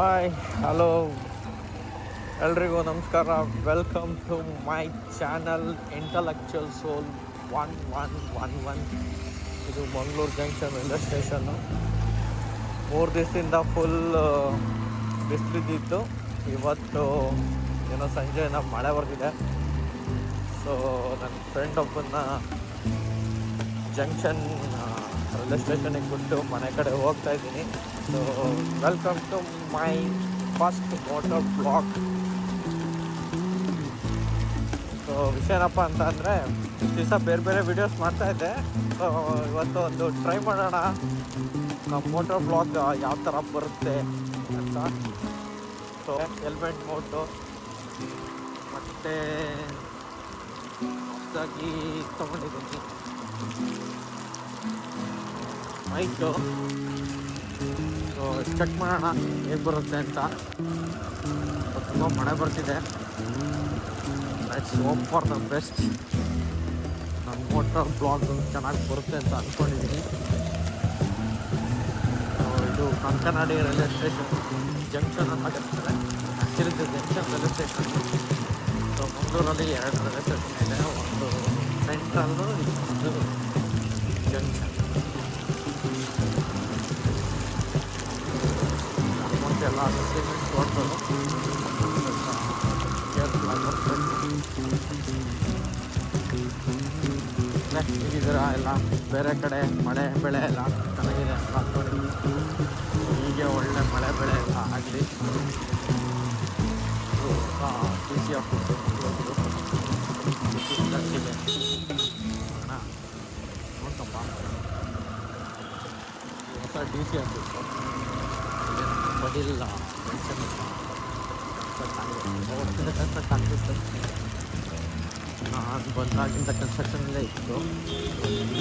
Hi hello ಎಲ್ರಿಗೂ ನಮಸ್ಕಾರ. Welcome to my channel intellectual soul one one one one ಇದು Mangaluru junction railway station ಮೂರು ದಿವಸದಿಂದ ಫುಲ್ ಬಿಸಿಲಿದ್ದಿತ್ತು ಇವತ್ತು, ಏನೋ ಸಂಜೆ ನಮ್ಮ ಮಳೆ ಬರ್ತಿದೆ. ಸೊ ನನ್ನ ಫ್ರೆಂಡ್ ಒಬ್ಬನ ಜಂಕ್ಷನ್ ರೈಲ್ವೆ ಸ್ಟೇಷನಿಗೆ ಬಿಟ್ಟು ಮನೆ ಕಡೆ ಹೋಗ್ತಾ ಇದ್ದೀನಿ. So welcome to my first motor blog so ವಿಷಯ ಏನಪ್ಪ ಅಂತ ಅಂದರೆ ದಿವಸ ಬೇರೆ ಬೇರೆ ವಿಡಿಯೋಸ್ ಮಾಡ್ತಾ ಇದ್ದೆ. ಸೊ ಇವತ್ತು ಒಂದು ಟ್ರೈ ಮಾಡೋಣ. ನಮ್ಮ ಮೋಟರ್ ಬ್ಲಾಗ್ ಯಾವ ಥರ ಬರುತ್ತೆ ಅಂತ. ಸೊ ಹೆಲ್ಮೆಟ್ ಮೋಟು ಮತ್ತು ಹೊಸದಾಗಿ ತೊಗೊಂಡಿದ್ದೀನಿ. ಮೈಕು ಸೊ ಚೆಕ್ ಮಾಡೋಣ ಹೇಗೆ ಬರುತ್ತೆ ಅಂತ. ತುಂಬ ಮಳೆ ಬರ್ತಿದೆ. Let's hope for the best ನನ್ನ ಮೋಟರ್ ಬ್ಲಾಗ್ ಚೆನ್ನಾಗಿ ಬರುತ್ತೆ ಅಂತ ಅಂದ್ಕೊಂಡಿದ್ದೀನಿ ಇದು ಕಂಕನಾಡಿ ರೈಲ್ವೆ ಸ್ಟೇಷನ್ ಜಂಕ್ಷನ್ ಅಂತ ಕರೀತಾರೆ actually junction railway station so ಮಂಗಳೂರಲ್ಲಿ ಎರಡು ರೈಲ್ವೆ ಸ್ಟೇಷನ್ ಇದೆ. ಒಂದು ಸೆಂಟ್ರಲ್ಲು ಇನ್ನೊಂದು ಜಂಕ್ಷನ್ ಎಲ್ಲ ಸಿಮೆಂಟ್ ರೋಡ್ಗಳು ಇದರ ಎಲ್ಲ ಬೇರೆ ಕಡೆ ಮಳೆ ಬೆಳೆ ಎಲ್ಲ ಚೆನ್ನಾಗಿದೆ ಹೀಗೆ ಒಳ್ಳೆ ಮಳೆ ಬೆಳೆ ಎಲ್ಲ ಆಗಲಿ ಡಿ ಸಿ ಹೊಸ ಡಿ ಸಿ ಬಡಿಲ್ಲ ಜಂಕ್ಷನ್ ಕಾಣಿಸುತ್ತೆ ನಾನು ಬಂದಾಗಿಂದ ಕನ್ಸ್ಟ್ರಕ್ಷನಲ್ಲೇ ಇತ್ತು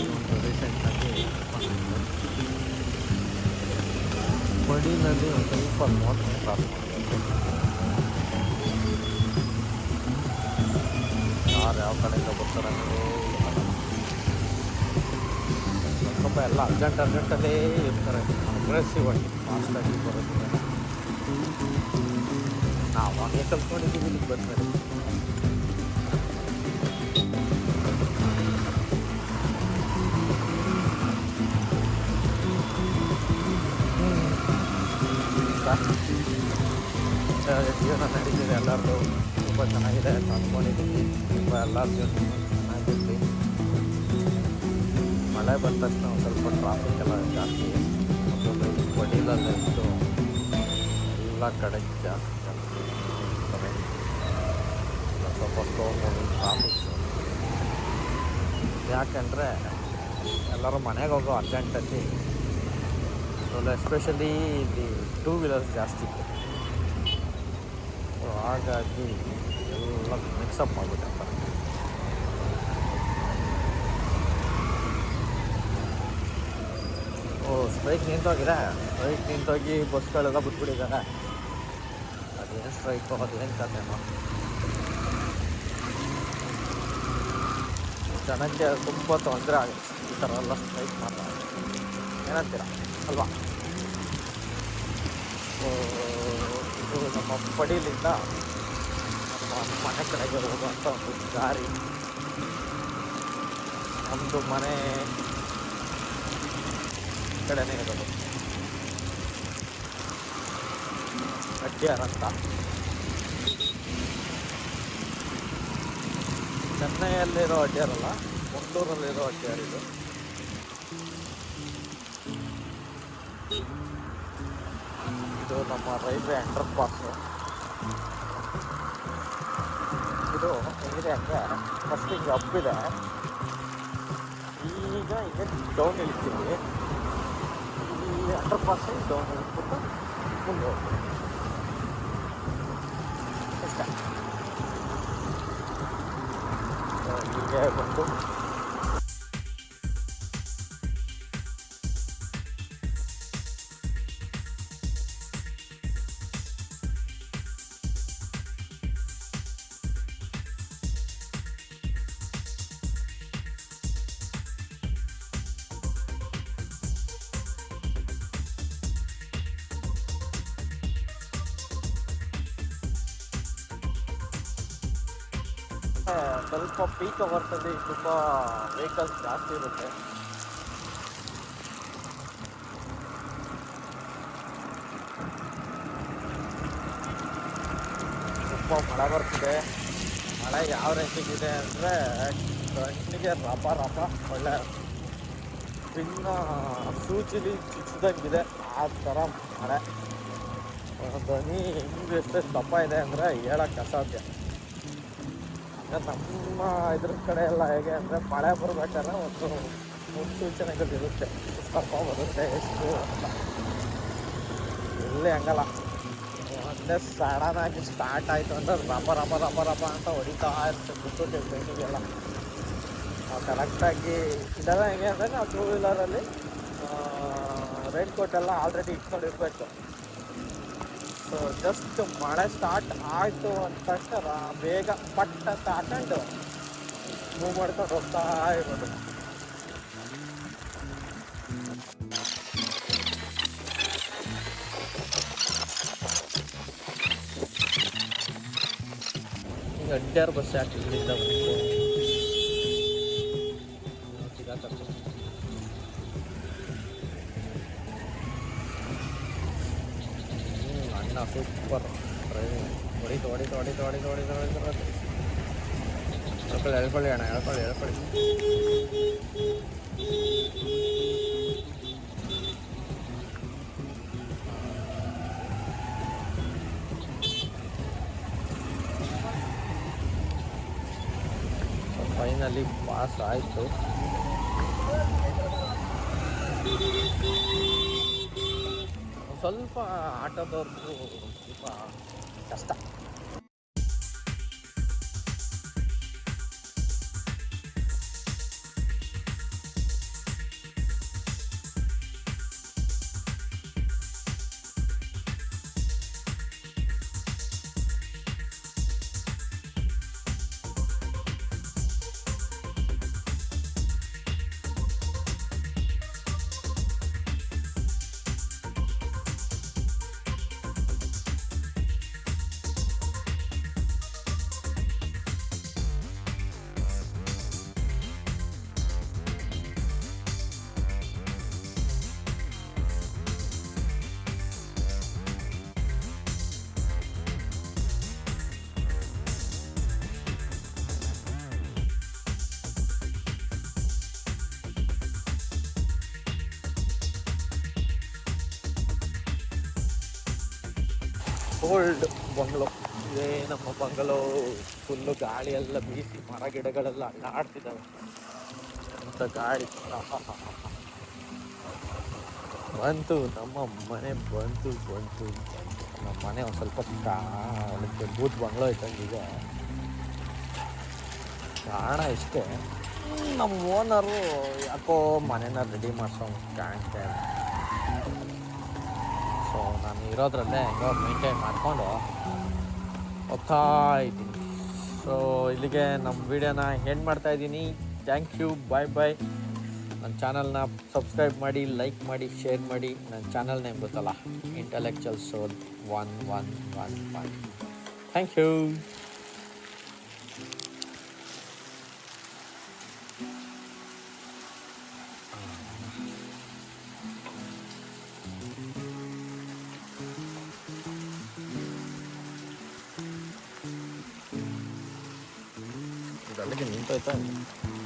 ಒಂದು ರೀಸೆಂಟಾಗಿ ಬಡಿನಲ್ಲಿ ಒಂದು ಸ್ವಲ್ಪ ಮೋಟರ್ ಸ್ಟಾರ್ಟ್ ಯಾರು ಯಾವ ಕಡೆಯಿಂದ ಬರ್ತಾರೆ ಸ್ವಲ್ಪ ಎಲ್ಲ ಅರ್ಜೆಂಟ್ ಅರ್ಜೆಂಟಲ್ಲೇ ಇರ್ತಾರೆ ಅಗ್ರೆಸಿವ್ ಆಗಿ ಫಾಸ್ಟಾಗಿ ಬರುತ್ತೆ ನಾವು ಹಾಗೆ ಕಲ್ತ್ಕೊಂಡಿದ್ದೀವಿ ಇಲ್ಲಿಗೆ ಬಂದ್ಮೇಲೆ ಜೀವನ ನಡೀತಿದೆ ಎಲ್ಲರದು ತುಂಬ ಚೆನ್ನಾಗಿದೆ ಅಂತ ಅಂದ್ಕೊಂಡಿದ್ದೀನಿ ತುಂಬ ಎಲ್ಲರ ಜೀವನ ಚೆನ್ನಾಗಿರಲಿ ಮಳೆ ಬಂದ ತಕ್ಷಣ ಒಂದು ಸ್ವಲ್ಪ ಟ್ರಾಫಿಕ್ ಎಲ್ಲ ಜಾಸ್ತಿ ಬಡಿಲಲ್ಲಿತ್ತು ಎಲ್ಲ ಕಡೆ ಜಾಸ್ತಿ ಸ್ವಲ್ಪ ಸ್ಲೋ ಮೂವಿಂಗ್ ಯಾಕೆಂದರೆ ಎಲ್ಲರೂ ಮನೆಗೆ ಹೋಗೋ ಅರ್ಜೆಂಟಲ್ಲಿ ಎಸ್ಪೆಷಲಿ ಇಲ್ಲಿ ಟೂ ವೀಲರ್ಸ್ ಜಾಸ್ತಿ ಇತ್ತು. ಹಾಗಾಗಿ ಎಲ್ಲ ಮಿಕ್ಸಪ್ ಮಾಡಿಬಿಟ್ಟೆ ಸ್ಟ್ರೈಕ್ ನಿಂತೋಗಿದೆ ಸ್ಟ್ರೈಕ್ ನಿಂತೋಗಿ ಬಸ್ಗಳೆಲ್ಲ ಬಿಟ್ಬಿಟ್ಟಿದ್ದಾರೆ. ಅದೇನು ಸ್ಟ್ರೈಕು ಅದೇನು ಕಥೆನೋ ಜನಕ್ಕೆ ತುಂಬ ತೊಂದರೆ ಆಗುತ್ತೆ ಈ ಥರ ಎಲ್ಲ ಸ್ಟ್ರೈಕ್ ಮಾಡ್ತಾರೆ ಏನಂತೀರ ಅಲ್ವಾ? ಇದು ನಮ್ಮ ಪಡೀಲಿಂದ ನಮ್ಮ ಮನೆ ಕಡೆಗೆ ಹೋಗುವಂಥ ಒಂದು ದಾರಿ. ನಮ್ಮದು ಮನೆ ಕಡೆನೇ ಇರೋದು. ಅಟ್ಟಿಯಾರ ಅಂತ ಚೆನ್ನೈಯಲ್ಲಿರೋ ಅಡ್ಡಿಯಾರಲ್ಲ ಮಂಗಳೂರಲ್ಲಿರೋ ಅಡ್ಡಿಯಾರ ಇದು. ಇದು ನಮ್ಮ ರೈಲ್ವೆ ಅಂಡರ್ ಪಾಸ್ ಇದು ಹೆಂಗಿದೆ ಅಂದರೆ ಫಸ್ಟ್ ಹಿಂಗೆ ಅಪ್ಪಿದೆ ಈಗ ಹಿಂಗೆ ಡೌನ್ ಇಳಿತೀವಿ ಈ ಅಂಡರ್ ಪಾಸ್ ಡೌನ್ ಇಳಿಸ್ಬಿಟ್ಟು ಮುಂದೆ ಹೋಗ್ತೀವಿ ಸ್ವಲ್ಪ ಪೀಕ್ ಬರ್ತದೆ ತುಂಬ ವೆಹಿಕಲ್ಸ್ ಜಾಸ್ತಿ ಇರುತ್ತೆ. ತುಂಬ ಮಳೆ ಬರ್ತಿದೆ. ಮಳೆ ಯಾವ ರೇಂಜಿಗಿದೆ ಅಂದರೆ, ಕಣ್ಣಿಗೆ ರಪ ರಪ ಒಳ್ಳೆ ಇನ್ನ ಸೂಚಿಲಿ ಚುಚ್ಚಿದಂಗಿದೆ ಆ ಥರ ಮಳೆ. ಧ್ವನಿ ಹೆಂಗೆ ಎಷ್ಟು ದಪ್ಪ ಇದೆ ಅಂದರೆ ಹೇಳಕ್ಕೆ ಅಸಾಧ್ಯ. ನಮ್ಮ ಇದ್ರ ಕಡೆ ಎಲ್ಲ ಹೇಗೆ ಅಂದರೆ ಮಳೆ ಬರ್ಬೇಕಾದ್ರೆ ಒಂದು ಮುನ್ಸೂಚನೆಗಳು ಇರುತ್ತೆ ಬರುತ್ತೆ ಎಷ್ಟು ಇಲ್ಲೇ ಹಂಗಲ್ಲ. ಒಂದೇ ಸಡನ್ ಆಗಿ ಸ್ಟಾರ್ಟ್ ಆಯಿತು ಅಂದ್ರೆ ರಪ ರಪ ರಪ ರಪ ಅಂತ ಹೊಡಿತಾ ಇರುತ್ತೆ. ಮುನ್ಸೂಚನೆ ಬೆಂಕಿಗೆಲ್ಲ. ನಾವು ಕರೆಕ್ಟಾಗಿ ಇದೆಲ್ಲ ಹೆಂಗೆ ಅಂದರೆ ನಾವು ಟೂ ವೀಲರಲ್ಲಿ ರೈನ್ ಕೋಟ್ ಎಲ್ಲ ಆಲ್ರೆಡಿ ಇಟ್ಕೊಂಡಿರ್ಬೇಕು. ಸೊ ಜಸ್ಟ್ ಮಳೆ ಸ್ಟಾರ್ಟ್ ಆಯಿತು ಅಂದ ತಕ್ಷಣ ಬೇಗ ಪಟ್ ಅಂತ ಮೂವ್ ಮಾಡ್ಕೊಂಡು ಹೋಗ್ತಾ ಇರೋದು. ಈಗ ಅಡ್ಡಾರು ಬಸ್ ಯಾಕೆ ಹೊಡಿತು ಹೊಡಿತು ಹೊಡಿತು ಹೊಡಿತು ಹೊಡಿತು ಹೊಡಿತು ಹೊಡಿತು ಹೇಳ್ಕೊಳ್ಳಿ ಅಣ್ಣ ಹೇಳ್ಕೊಳ್ಳಿ ಹೇಳ್ಕೊಳ್ಳಿ ಫೈನಲಿ ಪಾಸ್ ಆಯಿತು ಸ್ವಲ್ಪ ಆಟದವ್ರದ್ದು ಸ್ವಲ್ಪ ಕಷ್ಟ ಓಲ್ಡ್ ಬಂಗ್ಲೋ, ಇದೇ ನಮ್ಮ ಬಂಗಲೋ ಫುಲ್ಲು ಗಾಳಿ ಎಲ್ಲ ಬೀಸಿ ಮರ ಗಿಡಗಳೆಲ್ಲ ಅಲ್ಲಾಡ್ತಿದ್ದಾವೆ ಅಂತ ಗಾಳಿ. ಬಂತು, ನಮ್ಮ ಮನೆ ಬಂತು ಬಂತು ನಮ್ಮ ಮನೆ ಒಂದು ಸ್ವಲ್ಪ ಕಾ ಬೂತ್ ಬಂಗ್ಲೋ ಈಗ. ಕಾರಣ ಇಷ್ಟೇ. ನಮ್ಮ ಓನರು ಯಾಕೋ ಮನೇನ ರೆಡಿ ಮಾಡ್ಸೋ ಕಾಣ್ತಾ ನಾನು ಇರೋದ್ರಲ್ಲೇ ಹೆಂಗೋ ಮೇಂಟೈನ್ ಮಾಡಿಕೊಂಡು ಹೋಗ್ತಾ ಇದ್ದೀನಿ. ಸೊ ಇಲ್ಲಿಗೆ ನಮ್ಮ ವೀಡಿಯೋನ ಹೆಂಡ್ ಮಾಡ್ತಾ ಇದ್ದೀನಿ. ಥ್ಯಾಂಕ್ ಯು ಬಾಯ್ ಬಾಯ್ ನನ್ನ ಚಾನಲ್ನ ಸಬ್ಸ್ಕ್ರೈಬ್ ಮಾಡಿ ಲೈಕ್ ಮಾಡಿ ಶೇರ್ ಮಾಡಿ. ನನ್ನ ಚಾನಲ್ ನೇಮ್ ಗೊತ್ತಲ್ಲ? Intellectual soul one one one one thank you 那个明白在。